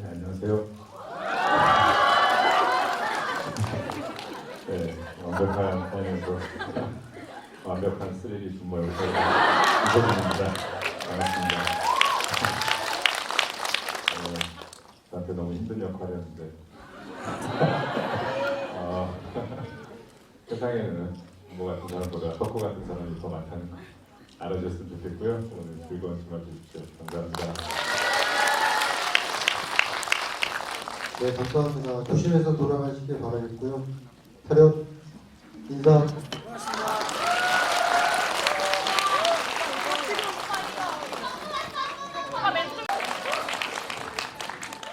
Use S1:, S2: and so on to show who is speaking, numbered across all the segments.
S1: 네, 안녕하세요. 네, 완벽한 타임에서 완벽한 스릴이 준모의 이소진입니다. 반갑습니다. 네, 저한테 너무 힘든 역할이었는데 어, 세상에는 뭐 같은 사람보다 덕후 같은 사람이 더 많다는 거 알아주셨으면 좋겠고요. 오늘 즐거운 주말 되십시오. 감사합니다.
S2: 네, 감사합니다. 조심해서 돌아가시길 바라겠고요. 차렷, 인사.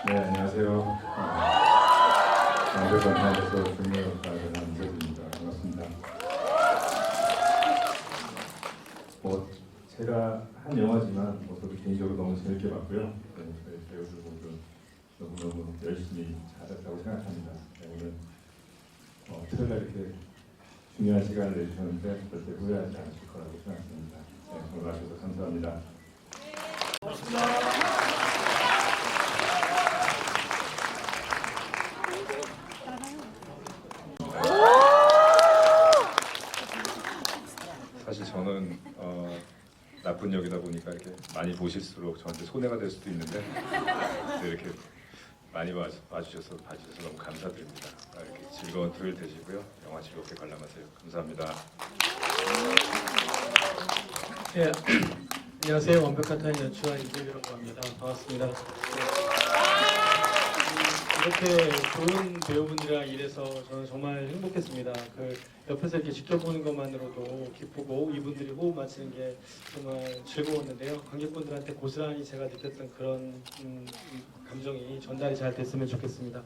S1: 네, 안녕하세요. 완벽한 타임에서 중요 역할을 이소진입니다. 반갑습니다. 뭐 제가 한 영화지만 뭐 저도 개인적으로 너무 재밌게 봤고요. 네, 저희 배우들 모두 너무너무 열심히 잘했다고 생각합니다. 네, 오늘 어, 토요일 날 이렇게 중요한 시간을 내주셨는데 절대 후회하지 않으실 거라고 생각합니다. 네, 오늘 와주셔서 감사합니다. 사실 저는 어, 나쁜 역이다 보니까 이렇게 많이 보실수록 저한테 손해가 될 수도 있는데 네, 이렇게 많이 봐, 봐주셔서 봐주셔서 너무 감사드립니다. 아, 이렇게 즐거운 토요일 되시고요. 영화 즐겁게 관람하세요. 감사합니다.
S3: 예, 안녕하세요. 완벽한 타인 연출한 이재규라고 합니다. 반갑습니다. 이렇게 좋은 배우분들이랑 일해서 저는 정말 행복했습니다. 그 옆에서 이렇게 직접 보는 것만으로도 기쁘고 이분들이 호흡 맞추는 게 정말 즐거웠는데요. 관객분들한테 고스란히 제가 느꼈던 그런 음, 음, 감정이 전달이 잘 됐으면 좋겠습니다.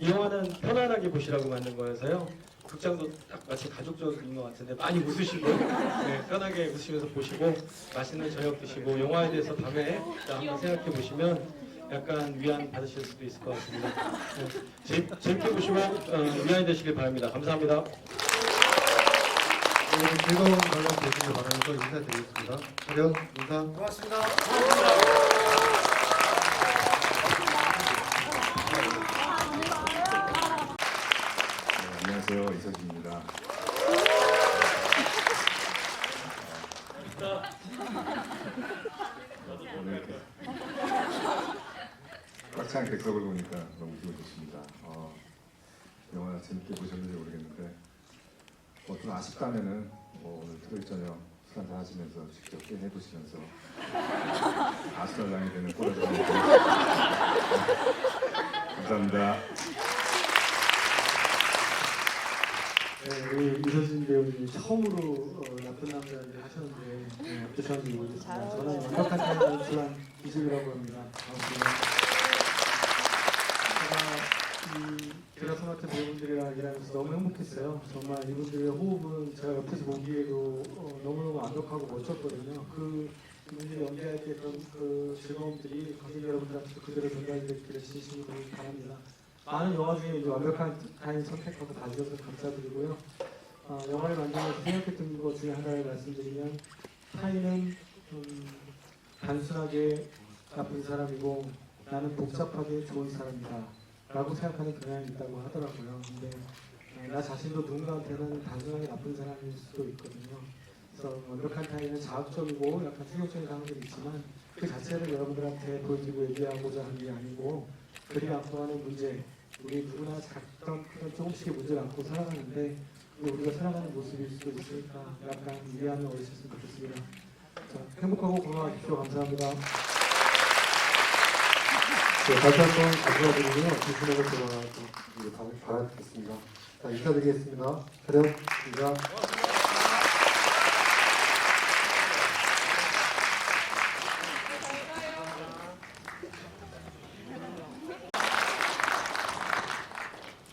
S3: 이 영화는 편안하게 보시라고 만든 거여서요. 극장도 딱 마치 가족적인 것 같은데 많이 웃으시고 네, 편하게 웃으시면서 보시고 맛있는 저녁 드시고 영화에 대해서 밤에 한번 생각해 보시면 약간 위안 받으실 수도 있을 것 같습니다. 네, 재, 재밌게 보시고 어, 위안이 되시길 바랍니다. 감사합니다.
S2: 오늘 즐거운 관람 되시길 바라면서 인사드리겠습니다. 차렷, 인사.
S1: 네, 안녕하세요. 이서진입니다. 오늘 이렇게 꽉찬 객석을 보니까 너무 기분 좋습니다. 어, 영화 재밌게 보셨는지 모르겠는데 뭐 좀 아쉽다면은 뭐 오늘 토요일 저녁 술 한잔 하시면서 직접 게임 해보시면서 아스날랑이 되는 좀 감사합니다.
S3: 네, 우리 이서진 배우님이 처음으로 어, 나쁜 남자를 하셨는데 네, 어떠셨는지 모르겠습니다. 저는 완벽한 타임을 연출한 이승이라고 합니다. 반갑습니다. 제가 이 드라마 같은 배우분들이랑 일하면서 너무 행복했어요. 정말 이분들의 호흡은 제가 옆에서 보기에도 어, 너무너무 완벽하고 멋졌거든요. 그 이분들이 연기할 때 그런 그 즐거움들이 관객 여러분들한테 그대로 전달되기를 진심으로 바랍니다. 많은 영화 중에 이제 완벽한 타임 선택하고 봐주셔서 감사드리고요. 어, 영화를 만들면서 생각했던 것 중에 하나를 말씀드리면 타인은 음, 단순하게 나쁜 사람이고 나는 복잡하게 좋은 사람이다 라고 생각하는 경향이 있다고 하더라고요. 근데 어, 나 자신도 누군가한테는 단순하게 나쁜 사람일 수도 있거든요. 그래서 완벽한 타인은 자학적이고 약간 충격적인 상황들이 있지만 그 자체를 여러분들한테 보여주고 얘기하고자 하는 게 아니고 그리 안고 가는 문제 우리 누구나 작던 큰 조금씩의 문제를 안고 살아가는데 우리가 살아가는 모습일 수도 있으니까 약간 이해하는 어리셨으면 좋겠습니다. 자, 행복하고 건강하십시오. 감사합니다.
S2: 네, 다시 한번 감사드리고요. 조심해서 돌아가시길 바라겠습니다. 자, 인사드리겠습니다. 차렷, 인사.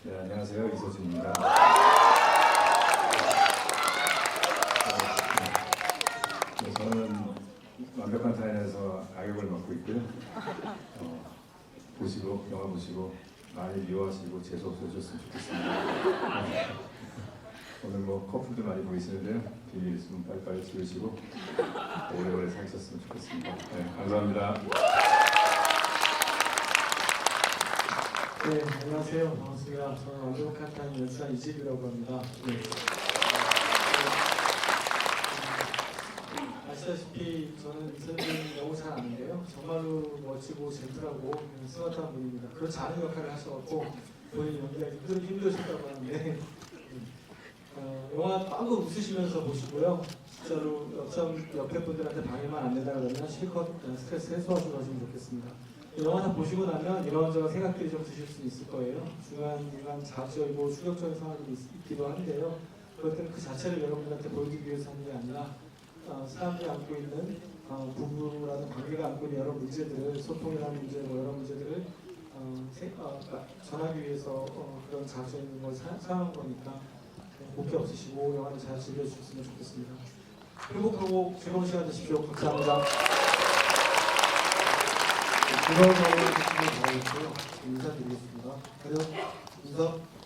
S1: 네, 안녕하세요. 이소진입니다. 네, 저는 완벽한 타인에서 악역을 맡고 있고요. 어, 보시고 영화 보시고 많이 미워하시고 재수 없어졌으면 좋겠습니다. 네. 오늘 뭐 커플도 많이 보이시는데요. 비밀 있으면 빨리빨리 지우시고 오래오래 사귀셨으면 좋겠습니다. 네, 감사합니다.
S3: 네, 안녕하세요. 반갑습니다. 저는 완벽한 타임 연수한 이집이라고 합니다. 네. 아시다시피 저는 이선생님 너무 잘 아는데요. 정말로 멋지고 젠틀하고 스마트한 분입니다. 그렇지 않은 역할을 하셔갖고 본인 연기하기 힘들, 힘드셨다고 하는데 음, 어, 영화 빵긋 웃으시면서 보시고요. 진짜로 옆, 옆에 분들한테 방해만 안 된다 그러면 실컷 어, 스트레스 해소하시고 가시면 좋겠습니다. 영화 다 보시고 나면 이런저런 생각들이 좀 드실 수 있을 거예요. 중간중간 자극적이고 충격적인 상황이 있, 있기도 한데요. 그것들은 그 자체를 여러분들한테 보여주기 위해서 하는 게 아니라 어, 사람들이 안고 있는 어, 부부라는 관계가 안고 있는 여러 문제들을 소통이라는 문제, 뭐 여러 문제들을 어, 세- 어, 그러니까 전하기 위해서 어, 그런 자극적인 걸 사, 사용한 거니까 곱게 없으시고 영화를 잘 즐겨주셨으면 좋겠습니다. 행복하고 즐거운 시간 되십시오. 감사합니다. 즐거운 하루 되시길 바라겠고요. 인사드리겠습니다. 안녕. 인사.